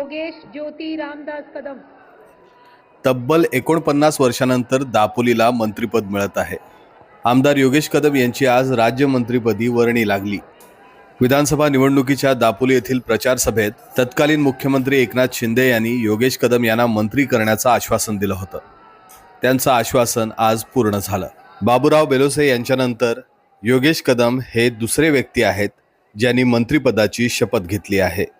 योगेश ज्योती रामदास कदम. तब्बल एकोणपन्नास वर्षानंतर दापोलीला मंत्रिपद मिळत आहे. आमदार योगेश कदम यांची आज राज्यमंत्रीपदी वर्णी लागली. विधानसभा निवडणुकीच्या दापोली येथील प्रचार सभेत तत्कालीन मुख्यमंत्री एकनाथ शिंदे यांनी योगेश कदम यांना मंत्री करण्याचं आश्वासन दिलं होतं. त्यांचं आश्वासन आज पूर्ण झालं. बाबूराव बेलोसे यांच्यानंतर योगेश कदम हे दुसरे व्यक्ती आहेत ज्यांनी मंत्रिपदाची शपथ घेतली आहे.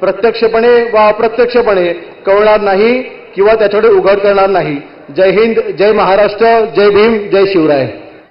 प्रत्यक्षपणे वा अप्रत्यक्षपणे कळणार नाही किंवा त्याच्याकडे उघड करणार नाही. जय हिंद जय महाराष्ट्र जय भीम जय शिवराय.